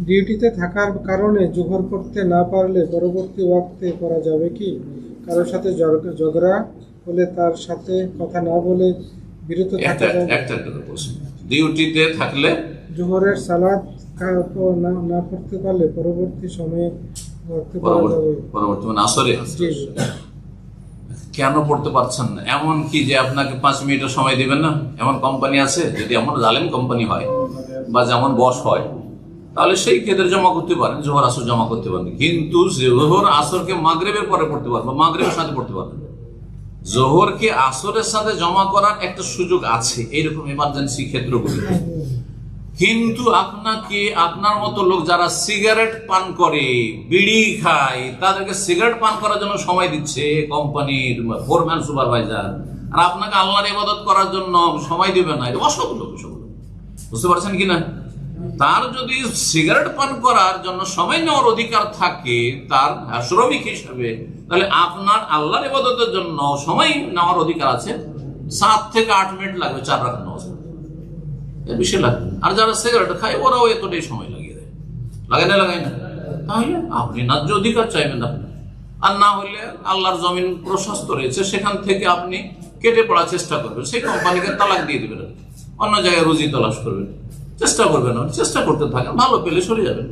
ডিউটিতে থাকার কারণে জোহর করতে না পারলে পরবর্তী ওয়াক্তে করা যাবে কি? কারোর সাথে ঝগ- ঝগড়া হলে তার সাথে কথা না বলে বিরত থাকা একটা ডিউটিতে থাকলে জোহরের সালাদ না না পড়তে পারলে পরবর্তী সময়ে পরবর্তী মানে আসরে? কেন পড়তে পারছেন না? এমন কি যে আপনাকে পাঁচ মিনিটের সময় দিবেন না? এমন কোম্পানি আছে? যদি এমন জালেম কোম্পানি হয় বা যেমন বস হয় তাহলে সেই ক্ষেত্রে জমা করতে পারেন, জোহর আসর জমা করতে পারেন। কিন্তু জোহর আসরকে মাগরেবের পরে পড়তে পারবেন মাগরেবের সাথে পড়তে পারবেন। জোহরকে আসরের সাথে জমা করার একটা সুযোগ আছে এইরকম ইমার্জেন্সি ক্ষেত্রগুলি। কিন্তু আপনাকে, আপনার মতো লোক যারা সিগারেট পান করে, বিড়ি খায়, তাদেরকে সিগারেট পান করার জন্য সময় দিচ্ছে কোম্পানির ফোরম্যান সুপারভাইজার। আর আপনাকে আল্লাহর ইবাদত করার জন্য সময় দিবে না, এটা লোক বুঝতে পারছেন কি না? তার যদি সিগারেট পান করার জন্য সময় নেওয়ার অধিকার থাকে, তার শ্রমিক হিসাবে, তাহলে আপনার আল্লাহর ইবাদতের জন্য সময় নেওয়ার অধিকার আছে। সাত থেকে আট মিনিট লাগবে চার রাখ নামাজ। এর বেশি লাগবে আর যারা সিগারেট খায়, ওরাও এতটাই সময় লাগিয়ে দেয়। লাগে না লাগায় না? তাহলে আপনি ন্যায্য অধিকার চাইবেন আপনি আর না হলে আল্লাহর জমিন প্রশস্ত রয়েছে, সেখান থেকে আপনি কেটে পড়ার চেষ্টা করবেন। সেই কোম্পানিকে তালাক দিয়ে দেবেন। অন্য জায়গায় রুজি তলাশ করবেন। চেষ্টা করবেন চেষ্টা করতে থাকেন ভালো পেলে সরে যাবেন।